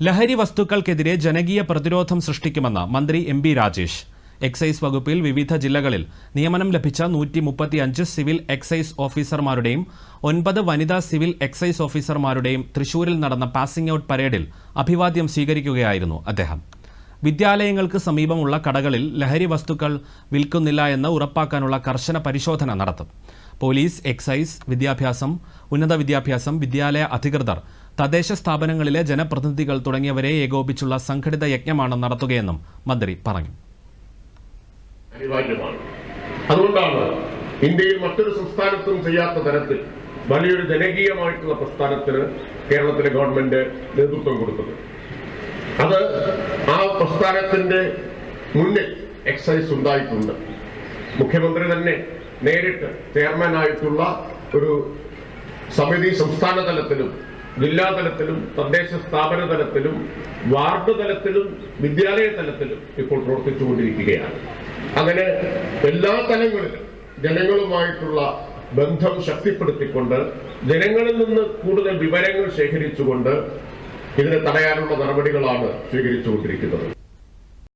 ലഹരി വസ്തുക്കൾക്കെതിരെ ജനകീയ പ്രതിരോധം സൃഷ്ടിക്കുമെന്ന് മന്ത്രി എം ബി രാജേഷ്. എക്സൈസ് വകുപ്പിൽ വിവിധ ജില്ലകളിൽ നിയമനം ലഭിച്ച നൂറ്റി മുപ്പത്തിയഞ്ച് സിവിൽ എക്സൈസ് ഓഫീസർമാരുടെയും ഒൻപത് വനിതാ സിവിൽ എക്സൈസ് ഓഫീസർമാരുടെയും തൃശൂരിൽ നടന്ന പാസിംഗ് ഔട്ട് പരേഡിൽ അഭിവാദ്യം സ്വീകരിക്കുകയായിരുന്നു അദ്ദേഹം. വിദ്യാലയങ്ങൾക്ക് സമീപമുള്ള കടകളിൽ ലഹരി വസ്തുക്കൾ വിൽക്കുന്നില്ല എന്ന് ഉറപ്പാക്കാനുള്ള കർശന പരിശോധന നടത്തും. പോലീസ് എക്സൈസ് വിദ്യാഭ്യാസം ഉന്നത വിദ്യാഭ്യാസം വിദ്യാലയ അധികൃതർ തദ്ദേശ സ്ഥാപനങ്ങളിലെ ജനപ്രതിനിധികൾ തുടങ്ങിയവരെ ഏകോപിച്ചുള്ള സംഘടിത യജ്ഞമാണ് നടത്തുകയെന്നും മന്ത്രി പറഞ്ഞു. അതുകൊണ്ടാണ് ഇന്ത്യയിൽ മറ്റൊരു സംസ്ഥാനത്തും ചെയ്യാത്ത തരത്തിൽ വലിയൊരു ജനകീയമായിട്ടുള്ള പ്രസ്ഥാനത്തിന് കേരളത്തിലെ ഗവൺമെന്റ് നേതൃത്വം കൊടുത്തത്. അത് ആ പ്രസ്ഥാനത്തിന്റെ മുന്നിൽ എക്സൈസ് ഉണ്ടായിട്ടുണ്ട്. മുഖ്യമന്ത്രി തന്നെ നേരിട്ട് ചെയർമാനായിട്ടുള്ള ഒരു സമിതി സംസ്ഥാന തലത്തിലും ജില്ലാ തലത്തിലും തദ്ദേശ സ്ഥാപന തലത്തിലും വാർഡ് തലത്തിലും വിദ്യാലയ തലത്തിലും ഇപ്പോൾ പ്രവർത്തിച്ചുകൊണ്ടിരിക്കുകയാണ്. അങ്ങനെ എല്ലാ തലങ്ങളിലും ജനങ്ങളുമായിട്ടുള്ള ബന്ധം ശക്തിപ്പെടുത്തിക്കൊണ്ട് ജനങ്ങളിൽ നിന്ന് കൂടുതൽ വിവരങ്ങൾ ശേഖരിച്ചുകൊണ്ട് ഇതിനെ തടയാനുള്ള നടപടികളാണ് സ്വീകരിച്ചുകൊണ്ടിരിക്കുന്നത്.